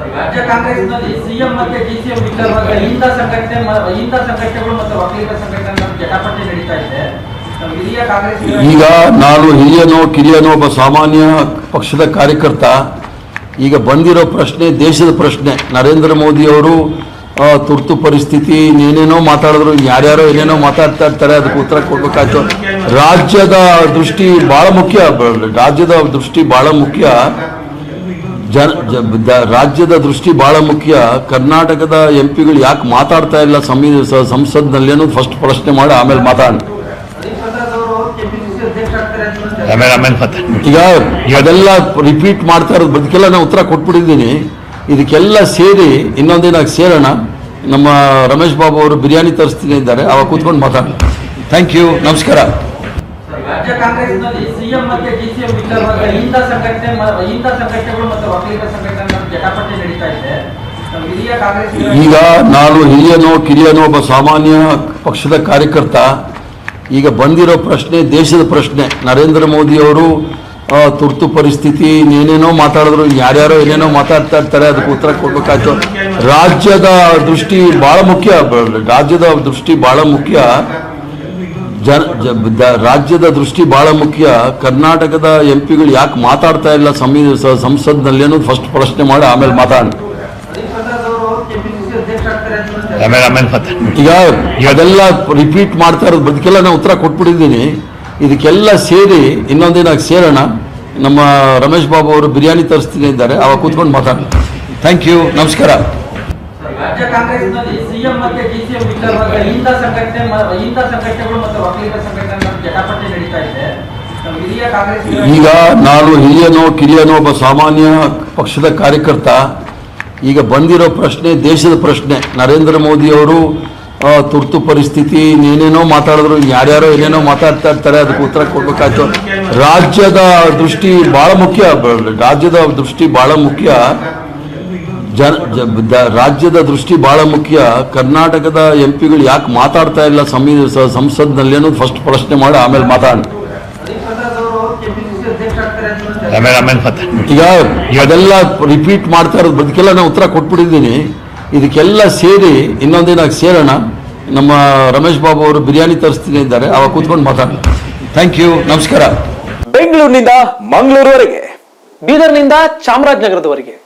ರಾಜ್ಯ ಕಾಂಗ್ರೆಸ್ನಲ್ಲಿ ಸಿಎಂ ಮತ್ತೆ ಡಿಸಿಎಂ ವಿಚಾರವಾಗಿ ಇಂಥ ಸಂಘಟನೆ ಇಂಥ ಸಂಘಟನೆಗಳು ಮತ್ತು ವಕೀಲರ ಸಂಘಟನೆ ಜಟಾಪಟಿ ನಡೀತಾ ಇದೆ. ಈಗ ನಾನು ಹಿರಿಯನೋ, ಕಿರಿಯನೋ ಒಬ್ಬ ಸಾಮಾನ್ಯ ಪಕ್ಷದ ಕಾರ್ಯಕರ್ತ, ಈಗ ಬಂದಿರೋ ಪ್ರಶ್ನೆ, ದೇಶದ ಪ್ರಶ್ನೆ, ನರೇಂದ್ರ ಮೋದಿಯವರು ತುರ್ತು ಪರಿಸ್ಥಿತಿ ಏನೇನೋ ಮಾತಾಡಿದ್ರು, ಯಾರ್ಯಾರೋ ಏನೇನೋ ಮಾತಾಡ್ತಾ ಇರ್ತಾರೆ, ಅದಕ್ಕೆ ಉತ್ತರ ಕೊಡ್ಬೇಕಾಯ್ತು. ರಾಜ್ಯದ ದೃಷ್ಟಿ ಬಹಳ ಮುಖ್ಯ ರಾಜ್ಯದ ದೃಷ್ಟಿ ಬಹಳ ಮುಖ್ಯ. ಜನ ಜ- ರಾಜ್ಯದ ದೃಷ್ಟಿ ಬಹಳ ಮುಖ್ಯ. ಕರ್ನಾಟಕದ ಎಂ ಪಿಗಳು ಯಾಕೆ ಮಾತಾಡ್ತಾ ಇಲ್ಲ ಸಂವಿ ಸ- ಸಂಸತ್ನಲ್ಲಿ ಅನ್ನೋದು ಫಸ್ಟ್ ಪ್ರಶ್ನೆ ಮಾಡಿ ಆಮೇಲೆ ಮಾತಾಡಿ. ಈಗ ಅದೆಲ್ಲ ರಿಪೀಟ್ ಮಾಡ್ತಾ ಇರೋದು ಬದುಕೆಲ್ಲ ನಾನು ಉತ್ತರ ಕೊಟ್ಬಿಟ್ಟಿದ್ದೀನಿ. ಇದಕ್ಕೆಲ್ಲ ಸೇರಿ ಇನ್ನೊಂದಿನ ಸೇರೋಣ. ನಮ್ಮ ರಮೇಶ್ ಬಾಬು ಅವರು ಬಿರಿಯಾನಿ ತರಿಸ್ತೀನಿ ಇದ್ದಾರೆ. ಅವಾಗ ಕೂತ್ಕೊಂಡು ಮಾತಾಡೋಣ. ಥ್ಯಾಂಕ್ ಯು ನಮಸ್ಕಾರ. ರಾಜ್ಯ ಕಾಂಗ್ರೆಸ್ನಲ್ಲಿ ಸಿಎಂ ಮತ್ತೆ ಡಿಸಿಎಂ ವಿಚಾರವಾಗಿ ಇಂಥ ಸಂಘಟನೆ ಇಂಥ ಸಂಘಟನೆಗಳು ಮತ್ತು ವಕೀಲರ ಸಂಘಟನೆ ಜಟಾಪಟ್ಟಿ ನಡೀತಾ ಇದೆ. ಈಗ ನಾನು ಹಿರಿಯನೋ, ಕಿರಿಯನೋ ಒಬ್ಬ ಸಾಮಾನ್ಯ ಪಕ್ಷದ ಕಾರ್ಯಕರ್ತ, ಈಗ ಬಂದಿರೋ ಪ್ರಶ್ನೆ ದೇಶದ ಪ್ರಶ್ನೆ. ನರೇಂದ್ರ ಮೋದಿಯವರು ತುರ್ತು ಪರಿಸ್ಥಿತಿ ಏನೇನೋ ಮಾತಾಡಿದ್ರು, ಯಾರ್ಯಾರೋ ಏನೇನೋ ಮಾತಾಡ್ತಾ ಇರ್ತಾರೆ, ಅದಕ್ಕೆ ಉತ್ತರ ಕೊಡ್ಬೇಕಾಯ್ತು. ರಾಜ್ಯದ ದೃಷ್ಟಿ ಬಹಳ ಮುಖ್ಯ ರಾಜ್ಯದ ದೃಷ್ಟಿ ಬಹಳ ಮುಖ್ಯ. ಜನ ರಾಜ್ಯದ ದೃಷ್ಟಿ ಬಹಳ ಮುಖ್ಯ. ಕರ್ನಾಟಕದ ಎಂ ಪಿಗಳು ಯಾಕೆ ಮಾತಾಡ್ತಾ ಇಲ್ಲ ಸಂವಿ ಸಂಸತ್ನಲ್ಲಿ ಅನ್ನೋದು ಫಸ್ಟ್ ಪ್ರಶ್ನೆ ಮಾಡಿ ಆಮೇಲೆ ಮಾತಾಡಿ. ಈಗ ಅದೆಲ್ಲ ರಿಪೀಟ್ ಮಾಡ್ತಾ ಇರೋದು ಬದುಕೆಲ್ಲ ನಾನು ಉತ್ತರ ಕೊಟ್ಬಿಟ್ಟಿದ್ದೀನಿ. ಇದಕ್ಕೆಲ್ಲ ಸೇರಿ ಇನ್ನೊಂದಿನ ಸೇರೋಣ. ನಮ್ಮ ರಮೇಶ್ ಬಾಬು ಅವರು ಬಿರಿಯಾನಿ ತರಿಸ್ತೀನಿ ಇದ್ದಾರೆ. ಅವಾಗ ಕೂತ್ಕೊಂಡು ಮಾತಾಡೋಣ. ಥ್ಯಾಂಕ್ ಯು ನಮಸ್ಕಾರ. ರಾಜ್ಯ ಕಾಂಗ್ರೆಸ್ನಲ್ಲಿ ಸಿಎಂ ಮತ್ತೆ ಡಿಸಿಎಂ ವಿಚಾರವಾಗಿ ಇಂಥ ಸಂಘಟನೆ ಇಂಥ ಸಂಘಟನೆಗಳು ಮತ್ತು ವಕೀಲರ ಸಂಘಟನೆ ಜಟಾಪಟ್ಟಿ ನಡೀತಾ ಇದೆ. ಈಗ ನಾನು ಹಿರಿಯನೋ, ಕಿರಿಯನೋ ಒಬ್ಬ ಸಾಮಾನ್ಯ ಪಕ್ಷದ ಕಾರ್ಯಕರ್ತ, ಈಗ ಬಂದಿರೋ ಪ್ರಶ್ನೆ, ದೇಶದ ಪ್ರಶ್ನೆ, ನರೇಂದ್ರ ಮೋದಿಯವರು ತುರ್ತು ಪರಿಸ್ಥಿತಿ, ಏನೇನೋ ಮಾತಾಡಿದ್ರು, ಯಾರ್ಯಾರೋ ಏನೇನೋ ಮಾತಾಡ್ತಾ ಇರ್ತಾರೆ, ಅದಕ್ಕೆ ಉತ್ತರ ಕೊಡ್ಬೇಕಾಯ್ತು. ರಾಜ್ಯದ ದೃಷ್ಟಿ ಬಹಳ ಮುಖ್ಯ ರಾಜ್ಯದ ದೃಷ್ಟಿ ಬಹಳ ಮುಖ್ಯ. ಜನ ಜ- ರಾಜ್ಯದ ದೃಷ್ಟಿ ಬಹಳ ಮುಖ್ಯ. ಕರ್ನಾಟಕದ ಎಂ ಪಿಗಳು ಯಾಕೆ ಮಾತಾಡ್ತಾ ಇಲ್ಲ ಸಂವಿ ಸ- ಸಂಸತ್ನಲ್ಲಿ ಅನ್ನೋದು ಫಸ್ಟ್ ಪ್ರಶ್ನೆ ಮಾಡಿ ಆಮೇಲೆ ಮಾತಾಡಿ. ಈಗ ಅದೆಲ್ಲ ರಿಪೀಟ್ ಮಾಡ್ತಾ ಇರೋದು ಬದುಕೆಲ್ಲ ನಾನು ಉತ್ತರ ಕೊಟ್ಬಿಟ್ಟಿದ್ದೀನಿ. ಇದಕ್ಕೆಲ್ಲ ಸೇರಿ ಇನ್ನೊಂದಿನ ಸೇರೋಣ. ನಮ್ಮ ರಮೇಶ್ ಬಾಬು ಅವರು ಬಿರಿಯಾನಿ ತರಿಸ್ತೀನಿ ಇದ್ದಾರೆ. ಅವಾಗ ಕೂತ್ಕೊಂಡು ಮಾತಾಡಿ ಥ್ಯಾಂಕ್ ಯು ನಮಸ್ಕಾರ. ಬೆಂಗಳೂರಿನಿಂದ ಮಂಗಳೂರುವರೆಗೆ ಬೀದರ್ನಿಂದ ಚಾಮರಾಜನಗರದವರೆಗೆ.